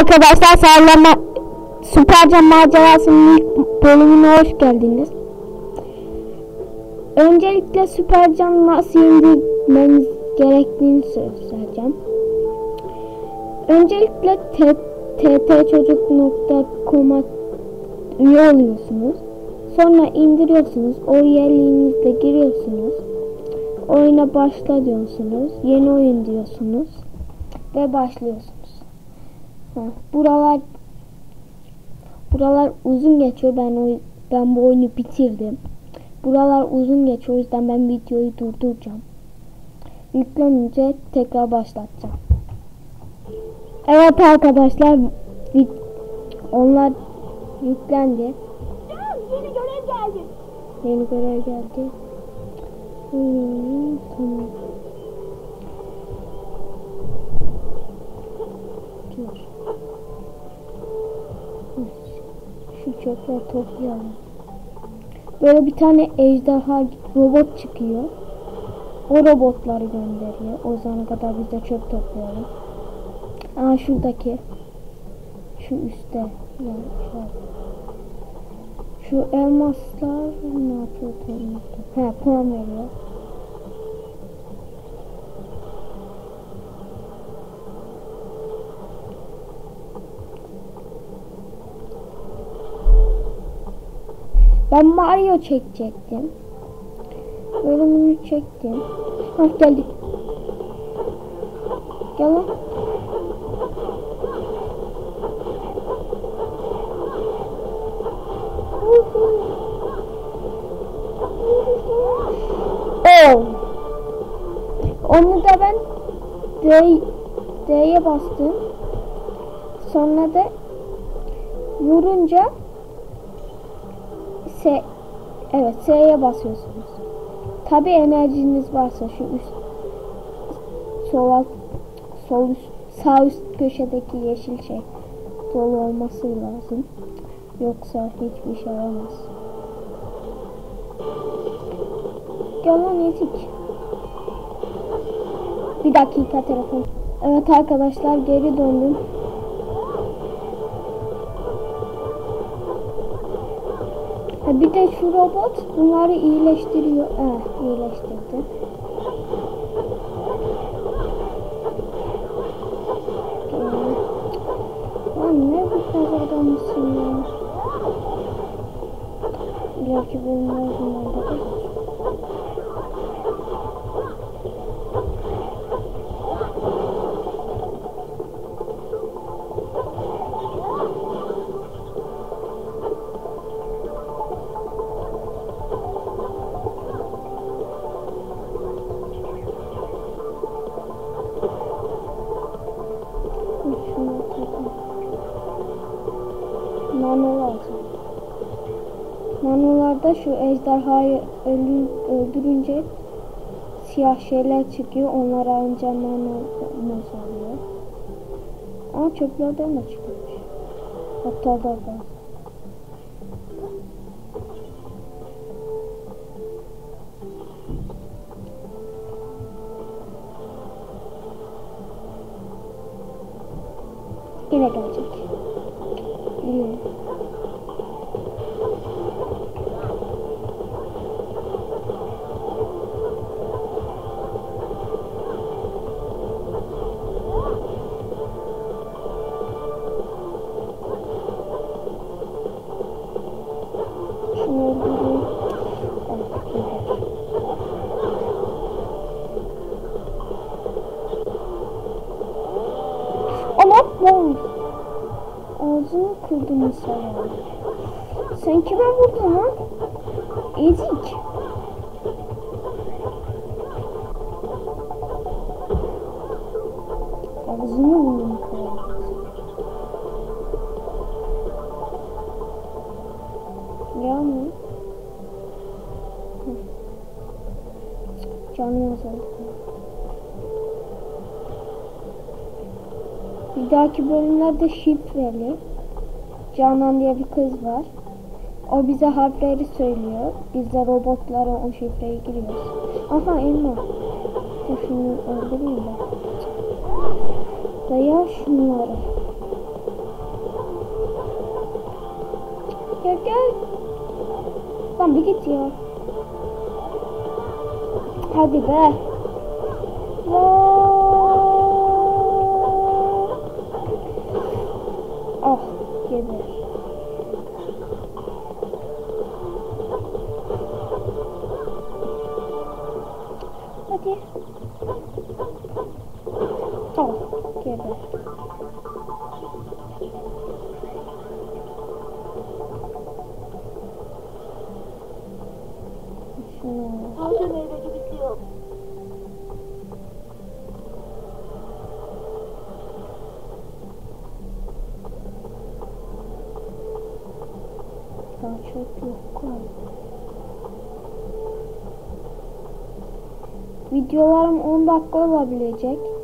arkadaşlar sağlama Süpercan macerasının ilk bölümüne hoş geldiniz. Öncelikle Süpercan nasıl indirmeniz gerektiğini söyleyeceğim. Öncelikle ttçocuk.com'a üye oluyorsunuz. Sonra indiriyorsunuz. O üyeliğinizde giriyorsunuz. Oyuna başla diyorsunuz. Yeni oyun diyorsunuz. Ve başlıyorsunuz. Buralar buralar uzun geçiyor. Ben o ben bu oyunu bitirdim. Buralar uzun geçiyor. O yüzden ben videoyu durduracağım. Yüklenince tekrar başlatacağım. Evet arkadaşlar onlar yüklendi. Yeni görev geldi. Yeni görev geldi. Hmm, tamam. Dur. Çöpleri toplayalım. Böyle bir tane ejderha robot çıkıyor. O robotları gönderiyor. O zamana kadar biz de çöp toplayalım. Aa şuradaki. Şu üstte. Yani şu, şu elmaslar ne yapıyor? He puan veriyor. Ben Mario çekecektim. Bölümünü çektim. Hah geldik. Gel lan. Oh. Onu da ben D D'ye bastım. Sonra da vurunca Evet S'ye basıyorsunuz. Tabi enerjiniz varsa şu üst sol alt sol üst, sağ üst köşedeki yeşil şey dolu olması lazım. Yoksa hiçbir şey yaramaz. Gel lan ezik. Bir dakika telefon. Evet arkadaşlar geri döndüm. Ha bir de şu robot bunları iyileştiriyor. Eh iyileştirdi. Lan ne bu kadar adamısın ya. İleriki bölümler Nanolarda şu ejderhayı ölü, öldürünce siyah şeyler çıkıyor. Onları alınca nano nasıl oluyor? Aa çöplerden de çıkmış. Hatta da var. Yine gelecek. Biliyorum. Bom. Ağzını kırdım mesela. Sen kime vurdun lan? Ezik. Ağzını vurdum kırdım. Ya mı? Hı. Canım azaldı. Bir dahaki bölümlerde şifreli. Canan diye bir kız var. O bize harfleri söylüyor. Biz de robotlara o şifreyi giriyoruz. Aha elma. Dur şunu öldüreyim de. Daya şunları. Gel gel. Lan bir git ya. Hadi be. Lan. Taze meyveci bitiyor. Daha çok yok. Videolarım 10 dakika olabilecek.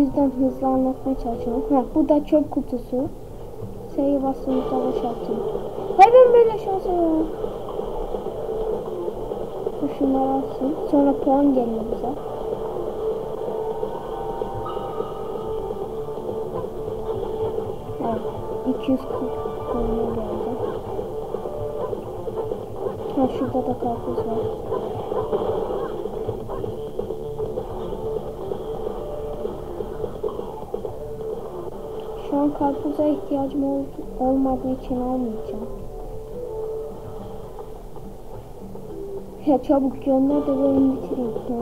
Yüzden hızlı anlatmaya çalışıyorum. Ha, bu da çöp kutusu. Sayı bastığımızda boşaltayım. Hayır ben böyle şansı yok. Bu Şunları alsın. Sonra puan geliyor bize. Evet. 240 puanı geldi. Ha şurada da karpuz var. Şu an karpuza ihtiyacım ol olmadığı için almayacağım. Ya çabuk gönder de bölümü bitireyim. Ha.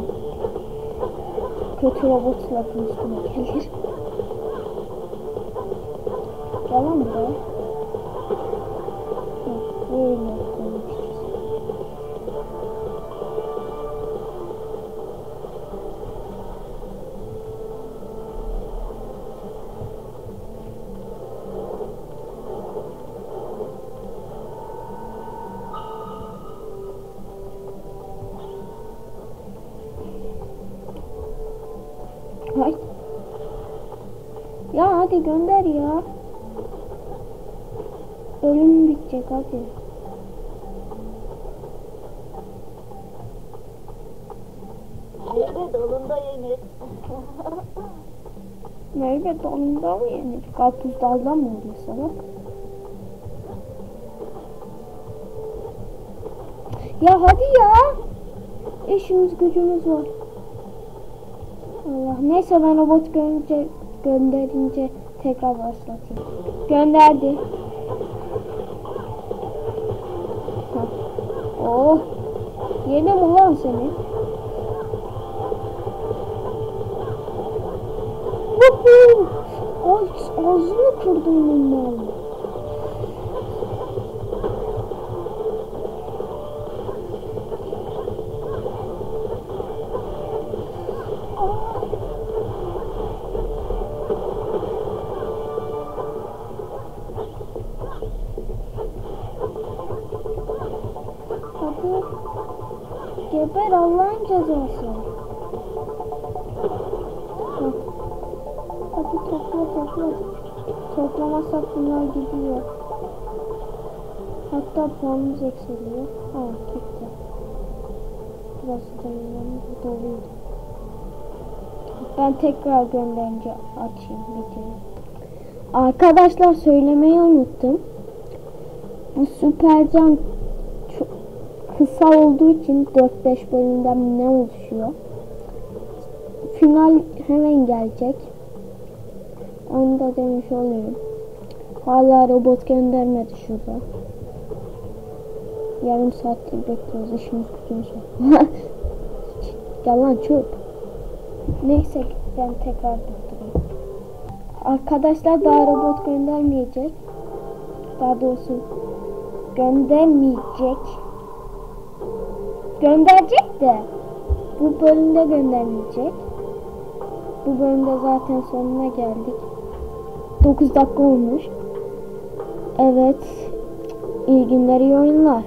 Kötü robot lafın üstüne gelir. Gel lan buraya. Ya hadi gönder ya. Bölüm bitecek hadi. Meyve dalında yenir. Meyve dalında mı yenir? Karpuz dalda mı oluyor salak? Ya hadi ya. İşimiz gücümüz var. Allah neyse ben robot görünce gönderince tekrar başlatayım. Gönderdi. Ha. Oh. Yedim ulan seni. Woohoo! Ay ağzını kırdım bundan. Cezası. Hadi topla topla. Toplamazsak bunlar gidiyor. Hatta puanımız eksiliyor. Ha gitti. Burası da yanımız doluydu. Ben tekrar gönderince açayım bitireyim. Arkadaşlar söylemeyi unuttum. Bu Süpercan kısa olduğu için 4-5 bölümden ne oluşuyor? Final hemen gelecek. Onu da demiş olayım. Hala robot göndermedi şurada. Yarım saattir bekliyoruz işimiz gücümüz var. Gel lan çöp. Neyse ben tekrar durdurayım. Arkadaşlar daha robot göndermeyecek. Daha doğrusu göndermeyecek. Gönderecek de bu bölümde göndermeyecek. Bu bölümde zaten sonuna geldik. 9 dakika olmuş. Evet. İyi günler, iyi oyunlar.